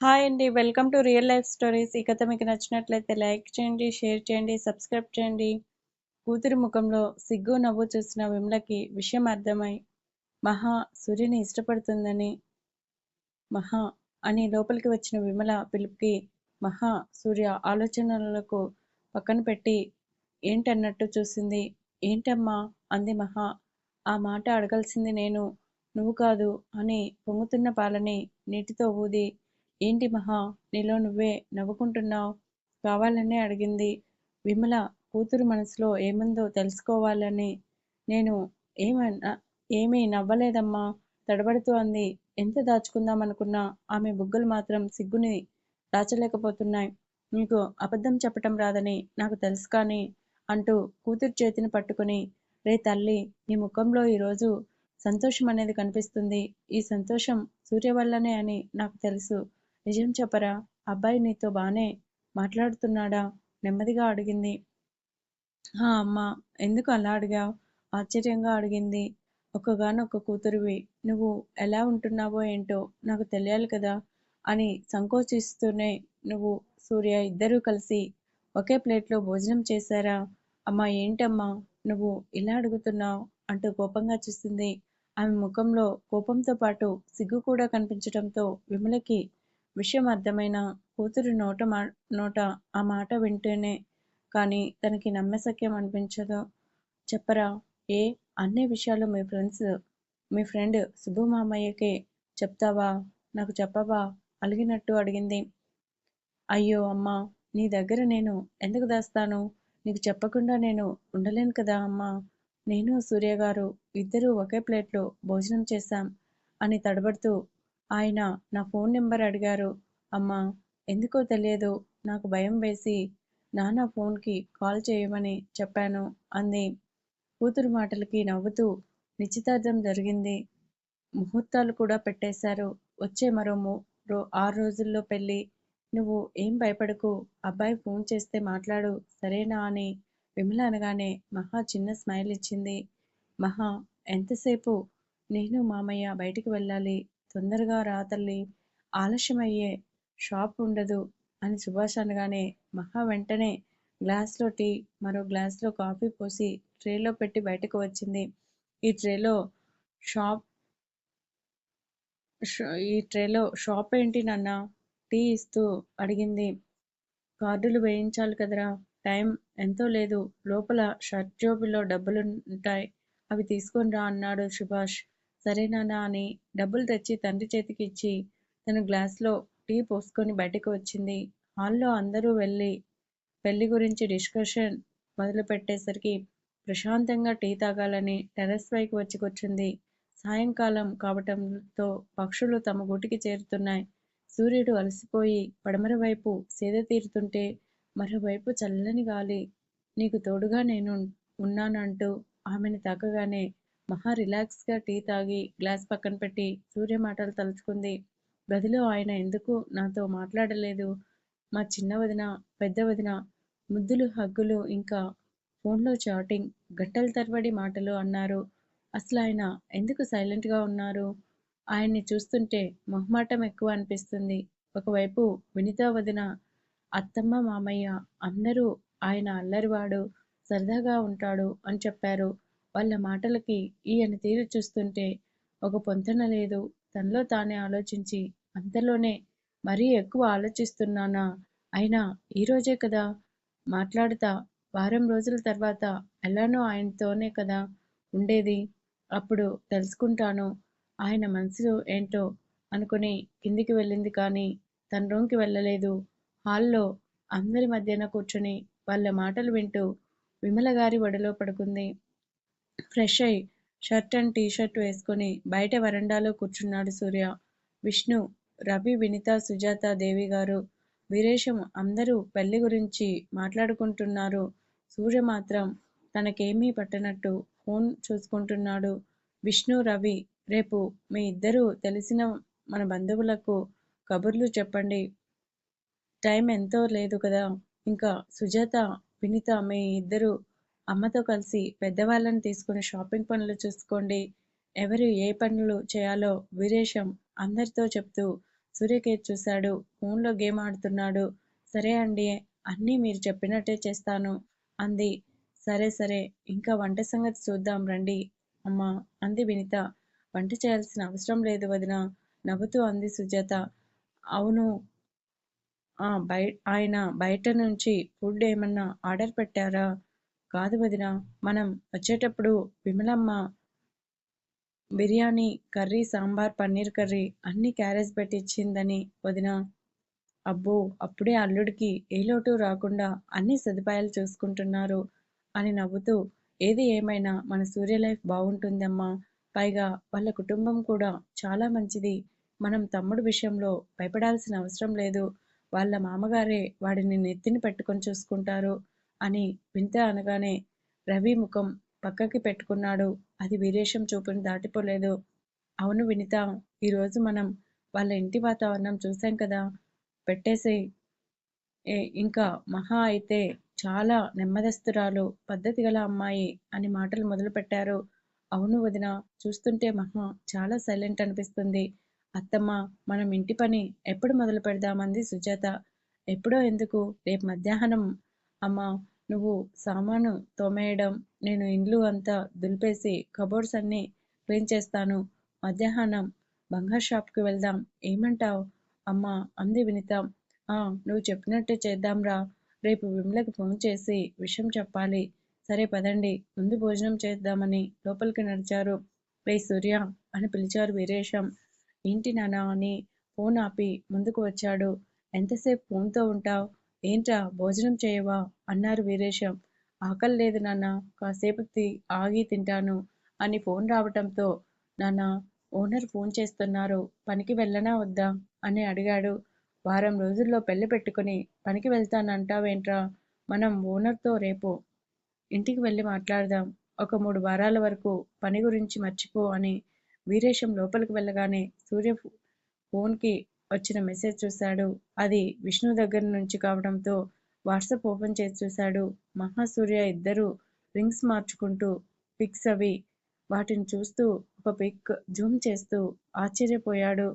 Hi అండి. Welcome to real life stories. ఈ కథ మీకు నచ్చినట్లయితే లైక్ చేయండి షేర్ చేయండి సబ్స్క్రైబ్ చేయండి. కూతురి ముఖంలో సిగ్గు నవ్వు చూసిన విమలకి విషయం అర్థమై మహా సూర్యుని ఇష్టపడుతుందని మహా అని లోపలికి వచ్చిన విమల పిలుపుకి మహా సూర్య ఆలోచనలకు పక్కన పెట్టి ఏంటన్నట్టు చూసింది? ఏంటమ్మా? అంది మహా. ఆ మాట అడగాల్సింది నేను. నువ్వు కాదు అని పొంగుతున్న పాలని నీటితో ఊది ఏంటి మహా? నీలో నువ్వే నవ్వుకుంటున్నావు? కావాలనే అడిగింది. విమల కూతురు మనసులో ఏముందో తెలుసుకోవాలని. నేను ఏమన్నా ఏమీ నవ్వలేదమ్మా. తడబడుతూ అంది. ఎంత దాచుకుందాం అనుకున్నా ఆమె బుగ్గలు మాత్రం సిగ్గుని దాచలేకపోతున్నాయి. నీకు అబద్ధం చెప్పటం రాదని నాకు తెలుసు కానీ అంటూ కూతురు చేతిని పట్టుకుని రే తల్లి నీ ముఖంలో ఈరోజు సంతోషం అనేది కనిపిస్తుంది. ఈ సంతోషం సూర్య వల్లనే అని నాకు తెలుసు. నిజం చెప్పరా? అబ్బాయి నీతో బానే మాట్లాడుతున్నాడా? నెమ్మదిగా అడిగింది. ఆ అమ్మ ఎందుకు అలా అడిగావు? ఆశ్చర్యంగా అడిగింది. ఒక్కగానొక్క కూతురివి. నువ్వు ఎలా ఉంటున్నావో ఏంటో నాకు తెలియాలి కదా అని సంకోచిస్తూనే నువ్వు సూర్య ఇద్దరూ కలిసి ఒకే ప్లేట్లో భోజనం చేశారా? అమ్మా ఏంటమ్మా? నువ్వు ఇలా అడుగుతున్నావు? అంటూ కోపంగా చూసింది. ఆమె ముఖంలో కోపంతో పాటు సిగ్గు కూడా కనిపించడంతో విమలకి విషయం అర్థమైన కూతురు నోట మా నోట ఆ మాట వింటేనే కానీ తనకి నమ్మశక్యం అనిపించదు చెప్పరా? ఏ? అన్ని విషయాలు మీ ఫ్రెండ్స్ మీ ఫ్రెండ్ సుబ్బు మామయ్యకే చెప్తావా? నాకు చెప్పవా? అలిగినట్టు అడిగింది. అయ్యో అమ్మా నీ దగ్గర నేను ఎందుకు దాస్తాను? నీకు చెప్పకుండా నేను ఉండలేను కదా అమ్మా. నేను సూర్య గారు ఇద్దరూ ఒకే ప్లేట్లో భోజనం చేశాం అని తడబడుతూ ఆయన నా ఫోన్ నెంబర్ అడిగారు. అమ్మా ఎందుకో తెలియదు. నాకు భయం వేసి నాన్న ఫోన్కి కాల్ చేయమని చెప్పాను అంది. కూతురు మాటలకి నవ్వుతూ నిశ్చితార్థం జరిగింది. ముహూర్తాలు కూడా పెట్టేశారు. వచ్చే మరో రో ఆరు రోజుల్లో పెళ్ళి. నువ్వు ఏం భయపడకు. అబ్బాయి ఫోన్ చేస్తే మాట్లాడు. సరేనా అని విమల అనగానే మహా చిన్న స్మైల్ ఇచ్చింది మహా ఎంతసేపు? నేను మామయ్య బయటికి వెళ్ళాలి. తొందరగా రాతల్లి ఆలస్యమయ్యే షాప్ ఉండదు అని సుభాష్ అనగానే మహా వెంటనే గ్లాస్లో టీ మరో గ్లాస్లో కాఫీ పోసి ట్రేలో పెట్టి బయటకు వచ్చింది. ఈ ట్రేలో షాప్ ఈ ట్రేలో షాప్ ఏంటి నాన్న? టీ ఇస్తూ అడిగింది. కార్డులు వేయించాలి కదరా? టైం ఎంతో లేదు. లోపల షర్ట్ జోబులో డబ్బులుంటాయి. అవి తీసుకొని రా అన్నాడు సుభాష్. సరేనానా అని డబ్బులు తెచ్చి తండ్రి చేతికి ఇచ్చి తను గ్లాస్లో టీ పోసుకొని బయటకు వచ్చింది. హాల్లో అందరూ వెళ్ళి పెళ్ళి గురించి డిస్కషన్ మొదలుపెట్టేసరికి ప్రశాంతంగా టీ తాగాలని టెర్రస్ పైకి వచ్చి కూర్చుంది. సాయంకాలం కావటంతో పక్షులు తమ గూటికి చేరుతున్నాయి. సూర్యుడు అలసిపోయి పడమర వైపు సేద తీరుతుంటే మరోవైపు చల్లని గాలి నీకు తోడుగా నేను ఉన్నానంటూ ఆమెను తాకగానే మహా రిలాక్స్గా టీ తాగి గ్లాస్ పక్కన పెట్టి సూర్య మాటలు తలుచుకుంది. గదిలో ఆయన ఎందుకు నాతో మాట్లాడలేదు? మా చిన్న వదిన పెద్ద వదిన ముద్దులు హగ్గులు ఇంకా ఫోన్లో చాటింగ్ గంటల తరబడి మాటలు అన్నారు. అసలు ఆయన ఎందుకు సైలెంట్గా ఉన్నారు? ఆయన్ని చూస్తుంటే మొహమాటం ఎక్కువ అనిపిస్తుంది. ఒకవైపు వినితా వదిన అత్తమ్మ మామయ్య అందరూ ఆయన అల్లరివాడు సరదాగా ఉంటాడు అని చెప్పారు. వాళ్ళ మాటలకి ఈయన తీరు చూస్తుంటే ఒక పొంతన లేదు. తనలో తానే ఆలోచించి అంతలోనే మరీ ఎక్కువ ఆలోచిస్తున్నానా? అయినా ఈరోజే కదా మాట్లాడతా. వారం రోజుల తర్వాత ఎలానో ఆయనతోనే కదా ఉండేది. అప్పుడు తెలుసుకుంటాను. ఆయన మనసు ఏంటో అనుకుని కిందికి వెళ్ళింది కానీ తన రూమ్కి వెళ్ళలేదు. హాల్లో అందరి మధ్యన కూర్చుని వాళ్ళ మాటలు వింటూ విమల గారి ఒడిలో పడుకుంది. ఫ్రెష్ అయి షర్ట్ అండ్ టీ షర్ట్ వేసుకొని బయట వరండాలో కూర్చున్నాడు సూర్య. విష్ణు రవి వినిత సుజాత దేవి గారు వీరేశం అందరూ పెళ్ళి గురించి మాట్లాడుకుంటున్నారు. సూర్య మాత్రం తనకేమీ పట్టనట్టు ఫోన్ చూసుకుంటున్నాడు. విష్ణు రవి రేపు మీ ఇద్దరూ తెలిసిన మన బంధువులకు కబుర్లు చెప్పండి. టైం ఎంతో లేదు కదా. ఇంకా సుజాత వినిత మీ ఇద్దరు అమ్మతో కలిసి పెద్దవాళ్ళని తీసుకుని షాపింగ్ పనులు చూసుకోండి. ఎవరు ఏ పనులు చేయాలో వీరేశం అందరితో చెప్తూ సూర్యకేత్ చూశాడు. ఫోన్లో గేమ్ ఆడుతున్నాడు. సరే అండి అన్నీ మీరు చెప్పినట్టే చేస్తాను అంది. సరే సరే ఇంకా వంట సంగతి చూద్దాం రండి. అమ్మా అంది వినిత. వంట చేయాల్సిన అవసరం లేదు వదిన నవ్వుతూ అంది సుజాత. అవును ఆ బయ ఆయన బయట నుంచి ఫుడ్ ఏమన్నా ఆర్డర్ పెట్టారా? కాదు వదిన. మనం వచ్చేటప్పుడు విమలమ్మ బిర్యానీ కర్రీ సాంబార్ పన్నీర్ కర్రీ అన్ని క్యారేజ్ పెట్టి ఇచ్చిందని వదిన. అబ్బో అప్పుడే అల్లుడికి ఏ లోటు రాకుండా అన్ని సదుపాయాలు చూసుకుంటున్నారు అని నవ్వుతూ ఏది ఏమైనా మన సూర్య లైఫ్ బాగుంటుందమ్మా. పైగా వాళ్ళ కుటుంబం కూడా చాలా మంచిది. మనం తమ్ముడు విషయంలో భయపడాల్సిన అవసరం లేదు. వాళ్ళ మామగారే వాడిని నెత్తిని పెట్టుకొని చూసుకుంటారు. అని వింత అనగానే రవి ముఖం పక్కకి పెట్టుకున్నాడు. అది వీరేశం చూపుని దాటిపోలేదు. అవును వినిత ఈరోజు మనం వాళ్ళ ఇంటి వాతావరణం చూసాం కదా. పెట్టేసి ఏ ఇంకా మహా అయితే చాలా నెమ్మదస్తురాలు పద్ధతి గల అమ్మాయి అని మాటలు మొదలుపెట్టారు. అవును వదిన చూస్తుంటే మహా చాలా సైలెంట్ అనిపిస్తుంది. అత్తమ్మ మనం ఇంటి పని ఎప్పుడు మొదలు పెడదామంది సుజాత? ఎప్పుడో ఎందుకు? రేపు మధ్యాహ్నం. అమ్మ నువ్వు సామాను తోమేయడం నేను ఇండ్లు అంతా దులిపేసి కబోర్డ్స్ అన్నీ క్లీన్ చేస్తాను. మధ్యాహ్నం బంగారు షాప్కి వెళ్దాం. ఏమంటావ్? అమ్మా అంది వినిత. ఆ నువ్వు చెప్పినట్టే చేద్దాంరా రేపు విమలకి ఫోన్ చేసి విషయం చెప్పాలి. సరే పదండి. ముందు భోజనం చేద్దామని లోపలికి నడిచారు. రే సూర్య అని పిలిచారు వీరేశం. ఏంటి నానా అని ఫోన్ ఆపి ముందుకు వచ్చాడు. ఎంతసేపు ఫోన్తో ఉంటావు? ఏంట్రా భోజనం చేయవా? అన్నారు వీరేశం. ఆకలి లేదు నాన్న కాసేపు ఆగి తింటాను అని ఫోన్ రావటంతో నాన్న ఓనర్ ఫోన్ చేస్తున్నారు పనికి వెళ్ళనా వద్దా? అని అడిగాడు. వారం రోజుల్లో పెళ్ళి పెట్టుకుని పనికి వెళ్తానంటావేంట్రా? మనం ఓనర్తో రేపు ఇంటికి వెళ్ళి మాట్లాడదాం. ఒక మూడు వారాల వరకు పని గురించి మర్చిపో అని వీరేశం లోపలికి వెళ్ళగానే సూర్య ఫోన్కి వచ్చిన మెసేజ్ చూశాడు. అది విష్ణు దగ్గర నుంచి కావడంతో వాట్సాప్ ఓపెన్ చేసి చూశాడు. మహాసూర్య ఇద్దరు రింగ్స్ మార్చుకుంటూ పిక్స్ అవి వాటిని చూస్తూ ఒక పిక్ జూమ్ చేస్తూ ఆశ్చర్యపోయాడు.